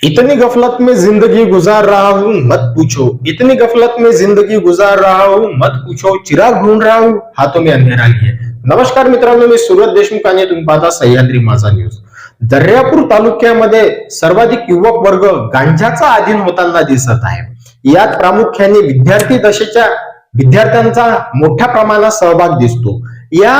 इतनी गफलत में जिंदगी गुजार रहा हूँ मत पूछो। इतनी गफलत में जिंदगी गुजार रहा हूँ मत पूछो। चिराग ढूंढ रहा हूँ हाथों में अंधेरा लिए नमस्कार मित्रांनो मी सुरत देशमुख आणि तुम्ही पाहता सह्याद्री माझा न्यूज दर्यापूर तालुक्यामध्ये सर्वाधिक युवक वर्ग गांजाचा अधीन होताना दिसत आहे. यात प्रामुख्याने विद्यार्थी दशेच्या विद्यार्थ्यांचा मोठ्या प्रमाणात सहभाग दिसतो. या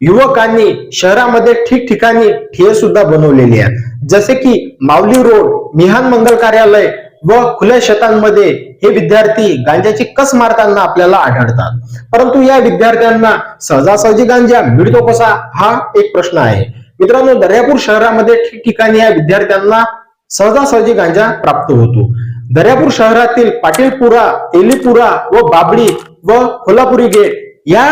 युवकांनी शहरामध्ये ठिकठिकाणी ठिये सुद्धा बनवलेले आहेत जसे की माऊली रोड मिहान मंगल कार्यालय व खुल्या शेतांमध्ये हे विद्यार्थी गांजाची कस मारताना आपल्याला आढळतात. परंतु या विद्यार्थ्यांना सहजासहजी गांजा मिळतो कसा? हा एक प्रश्न आहे. मित्रांनो दर्यापूर शहरामध्ये ठिकठिकाणी या विद्यार्थ्यांना सहजासहजी गांजा प्राप्त होतो. दर्यापूर शहरातील पाटीलपुरा एलीपुरा व बाबडी व कोल्हापुरी गेट या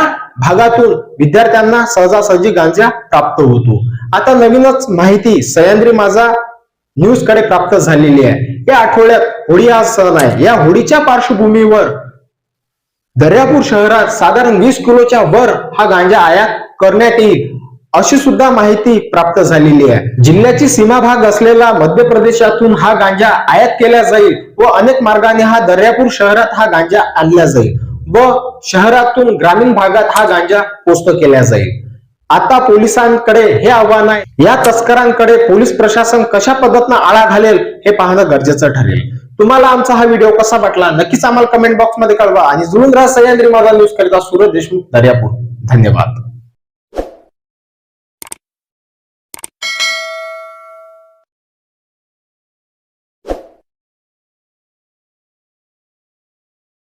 भागातून विद्यार्थ्यांना सहजासहजी गांजा प्राप्त होतो. आता नवीनच माहिती सह्याद्री माझा न्यूजकडे प्राप्त झालेली आहे. या आठवड्यात होळी हा सण आहे. या होळीच्या पार्श्वभूमीवर दर्यापूर शहरात साधारण वीस किलोच्या वर हा गांजा आयात करण्यात येईल अशी सुद्धा माहिती प्राप्त झालेली आहे. जिल्ह्याची सीमा भाग असलेला मध्य प्रदेशातून हा गांजा आयात केला जाईल व अनेक मार्गाने हा दर्यापूर शहरात हा गांजा आणला जाईल. व शहरातून ग्रामीण भागात हा गांजा पोस्त केला जाईल. आता पोलिसांकडे हे आव्हान आहे. या तस्करांकडे पोलीस प्रशासन कशा पद्धतीनं आळा घालेल हे पाहणं गरजेचं ठरेल. तुम्हाला आमचा हा व्हिडिओ कसा वाटला नक्कीच आम्हाला कमेंट बॉक्समध्ये कळवा. आणि जुळून राहा सह्याद्री माझा न्यूज करिता सुरत देशमुख दर्यापूर. धन्यवाद.